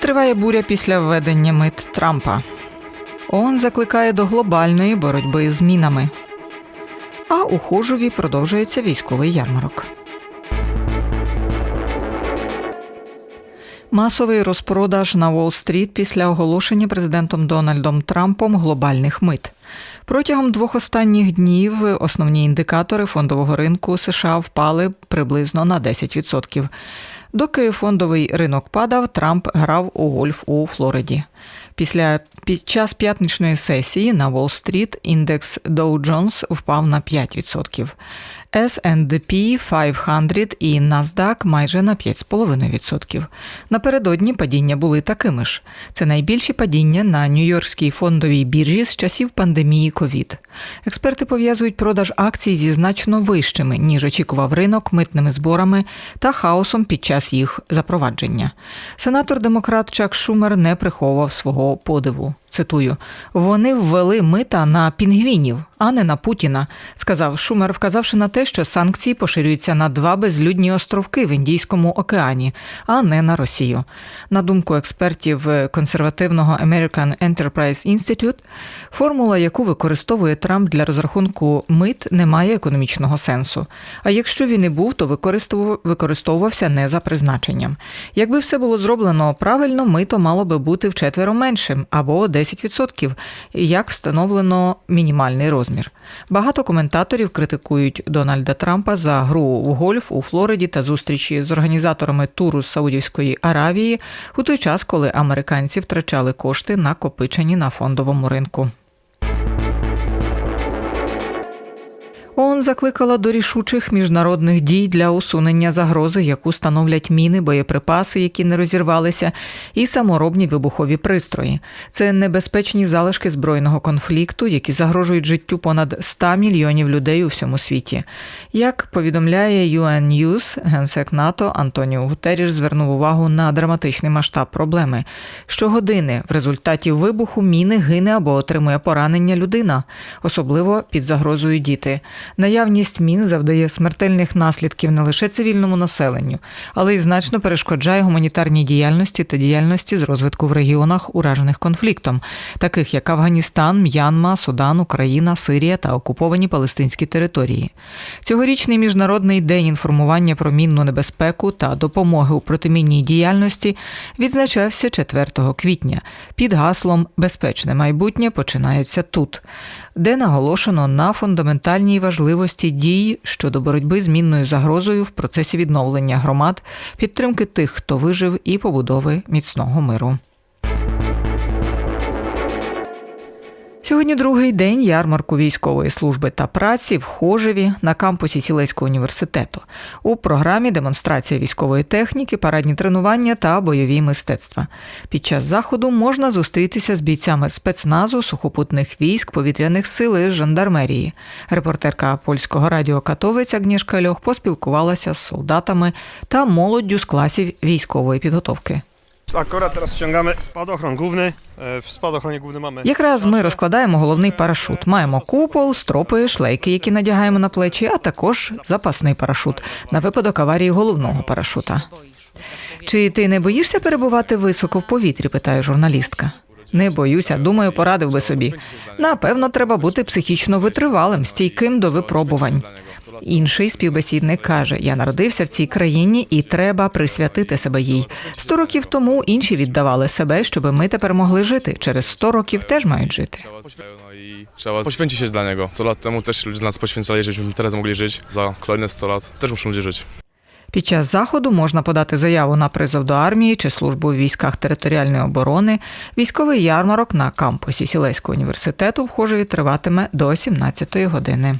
Триває буря після введення мит Трампа. ООН закликає до глобальної боротьби з мінами. А у Хожові продовжується військовий ярмарок. Масовий розпродаж на Уолл-стріт після оголошення президентом Дональдом Трампом глобальних мит. Протягом двох останніх днів основні індикатори фондового ринку США впали приблизно на 10%. Доки фондовий ринок падав, Трамп грав у гольф у Флориді. Після під час п'ятничної сесії на Уолл-стріт індекс Dow Jones впав на 5%. S&P 500 і NASDAQ майже на 5,5%. Напередодні падіння були такими ж. Це найбільші падіння на Нью-Йоркській фондовій біржі з часів пандемії ковід. Експерти пов'язують продаж акцій зі значно вищими, ніж очікував ринок, митними зборами та хаосом під час їх запровадження. Сенатор демократ Чак Шумер не приховував свого подиву. Цитую: вони ввели мита на пінгвінів, а не на Путіна, сказав Шумер, вказавши на те, що санкції поширюються на два безлюдні островки в Індійському океані, а не на Росію. На думку експертів консервативного American Enterprise Institute, формула, яку використовує Трамп для розрахунку мит, не має економічного сенсу. А якщо він і був, то використовувався не за призначенням. Якби все було зроблено правильно, мито мало би бути вчетверо меншим або 10%, як встановлено мінімальний розмір. Багато коментаторів критикують Дональда Трампа за гру в гольф у Флориді та зустрічі з організаторами туру з Саудівської Аравії у той час, коли американці втрачали кошти накопичені на фондовому ринку. ООН закликала до рішучих міжнародних дій для усунення загрози, яку становлять міни, боєприпаси, які не розірвалися, і саморобні вибухові пристрої. Це небезпечні залишки збройного конфлікту, які загрожують життю понад 100 мільйонів людей у всьому світі. Як повідомляє UN News, генсек НАТО Антоніо Гутеріш звернув увагу на драматичний масштаб проблеми. Щогодини в результаті вибуху міни гине або отримує поранення людина, особливо під загрозою діти. Наявність мін завдає смертельних наслідків не лише цивільному населенню, але й значно перешкоджає гуманітарній діяльності та діяльності з розвитку в регіонах, уражених конфліктом, таких як Афганістан, М'янма, Судан, Україна, Сирія та окуповані палестинські території. Цьогорічний міжнародний день інформування про мінну небезпеку та допомоги у протимінній діяльності відзначався 4 квітня під гаслом Безпечне майбутнє починається тут, де наголошено на фундаментальній важливості дій щодо боротьби з мінною загрозою в процесі відновлення громад, підтримки тих, хто вижив, і побудови міцного миру. Сьогодні другий день ярмарку військової служби та праці в Хожеві на кампусі Сілецького університету. У програмі демонстрація військової техніки, парадні тренування та бойові мистецтва. Під час заходу можна зустрітися з бійцями спецназу, сухопутних військ, повітряних сил і жандармерії. Репортерка польського радіо Катовець Агнішка Льох поспілкувалася з солдатами та молоддю з класів військової підготовки. Akurat teraz ściągamy spadochron główny. E, W spadochronie głównym mamy. Якраз ми розкладаємо головний парашут. Маємо купол, стропи, шлейки, які надягаємо на плечі, а також запасний парашут на випадок аварії головного парашута. Чи ти не боїшся перебувати високо в повітрі? питає журналістка. Не боюся, думаю, порадив би собі. Напевно, треба бути психічно витривалим, стійким до випробувань. Інший співбесідник каже: Я народився в цій країні і треба присвятити себе їй. Сто років тому інші віддавали себе, щоб ми тепер могли жити. Через сто років теж мають жити. Trzeba poświęcić się dla niego. 100 lat temu też ludzie dla nas poświęcali, żebyśmy teraz mogli żyć. Za kolejne 100 lat też muszą ludzie żyć. Під час заходу можна подати заяву на призов до армії чи службу в військах територіальної оборони. Військовий ярмарок на кампусі Сілеського університету в Хожеві триватиме до 17 години.